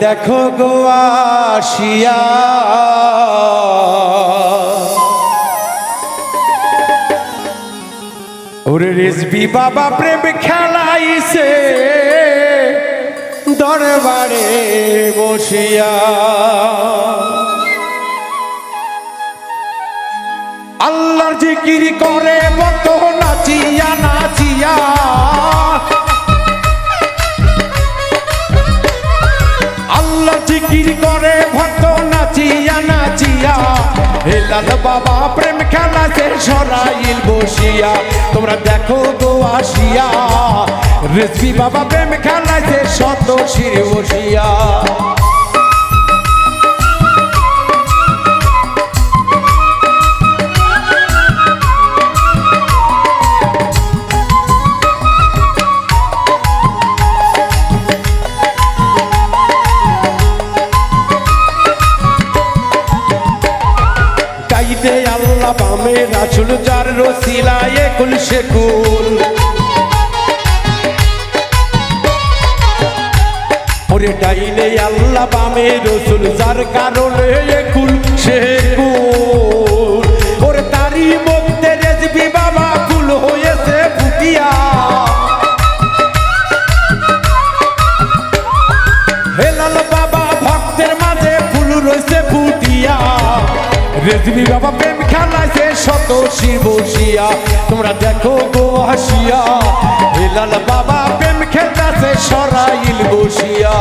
দেখো গো আসিয়া। ওরে রেসবি বাবা প্রেম খেলাইছে, দরবারে বসিয়া। আল্লাহর জিকির করে মত নাচিয়া হেলাল বাবা প্রেম খেলা সে সরাইল বসিয়া। তোমরা দেখো গো আসিয়া রেসবি বাবা প্রেম খেলা সে শিরে বসিয়া। বামে রাসুল যার রসিলায় কুল শেকুল ওরে ডাইনে আল্লাহ বামে রসুল, যার কারণে কুল শেকুল ওরে তারি মধ্যে রেজবি বাবা কুল হয়েছে ফুটিয়া। হেলাল বাবা ভক্তের মাঝে ফুল রয়েছে ফুটিয়া। রেজবি বাবা প্রেম শত শিব শিয়া তোমরা দেখো গো হাসিয়া হেলাল বাবা প্রেম খেলতেছে সরাইল বসিয়া।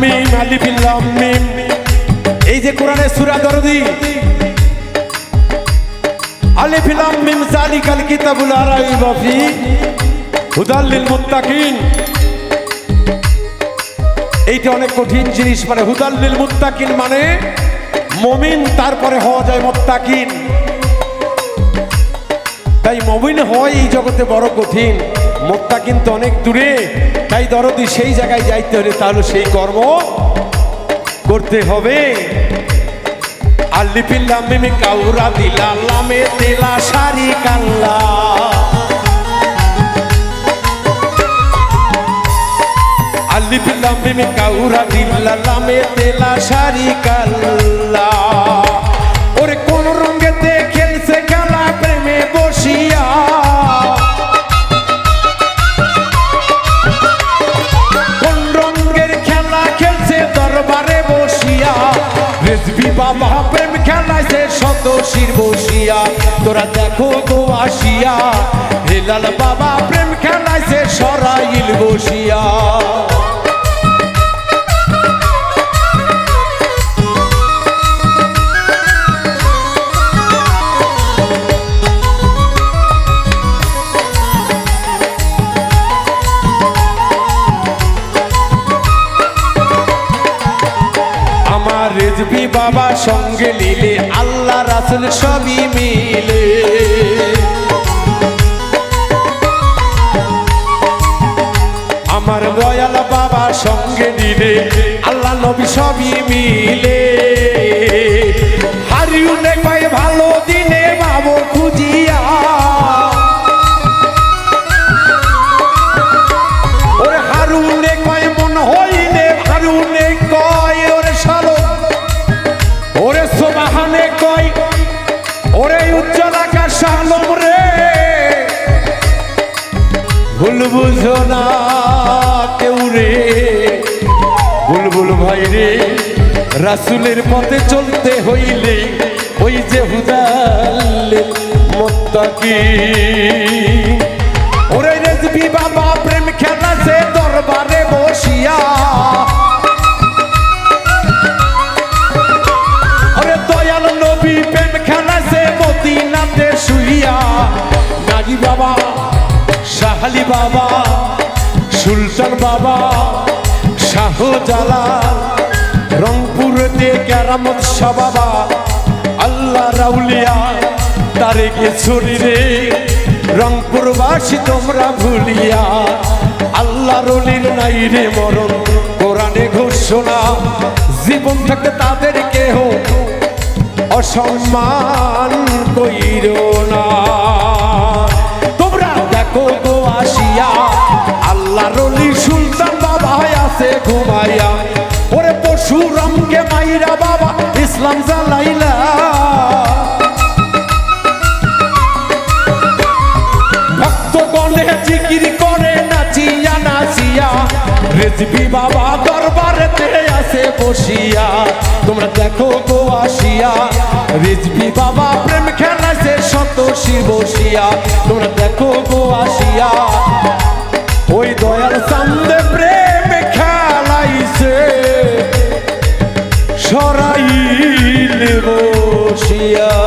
পিল্লামিম আলি পিল্লামিম এই যে কোরআনের সূরা দরদি। আলি পিল্লামিম সালিকাল কিতাবুল আরাইবা ফি হুদাল লিল মুত্তাকিন। এইটা অনেক কঠিন জিনিস মানে হুদাল্লিল মুত্তাকিন মানে মমিন তারপরে হওয়া যায় মোত্তাকিন। তাই মমিন হয় এই জগতে বড় কঠিন। মোত্তাকিন কিন্তু অনেক দূরে। তাই দরদি সেই জায়গায় যাইতে হলে তাহলে সেই কর্ম করতে হবে। আল্লিপিল্লাম মিমি কাউরা দিলা তেলা সারি কাল্লা আলিফ লাম কাউরা দিল্লা লামে তেলা সারি কাল্লা প্রেম খেলাইছে শত শির বসিয়া। তোরা দেখো তো আসিয়া, হেলাল বাবা প্রেম খেলাইছে সরাইল বসিয়া। রেজবি বাবা সঙ্গে লিলে আল্লাহ রাসুল সবই মিলে। আমার দয়াল বাবা সঙ্গে দিলে আল্লাহ নবী সবই মিলে। হারিউনে পায় ভালো আকাশ রে। ভুল বুঝো না কেউ রে। বুলবুল ভাই রে, রাসুলের পথে চলতে হইলে ওই যে হুদালে মোত্তাকি। ওরে রেজবি বাবা, প্রেম খেলাছে দরবারে শুইয়া নাগি বাবা, শাহালি বাবা, সুলতান বাবা জালাল রংপুরতে কেরামত বাবা আল্লাহ রাউলিয়া তারে গে শরীরে রংপুরবাসী, তোমরা ভুলিয়া আল্লাহ রলির নাই রে মরণ। কোরআনে ঘোষণা, জীবন থাকতে তাদের কেহ অসম্মান কইর ভক্তগণে জিকির করে নাচিয়া নাচিয়া। রেজবি বাবা দরবারেতে আছে বসিয়া। তোমরা দেখো গো আসিয়া। রেজবি বাবা প্রেম খেলাছে শির বসিয়া। তোমরা দেখো গো আসিয়া। ওই দয়াল সামনে প্রেম খেলাইছে। সরাইল বসিয়া।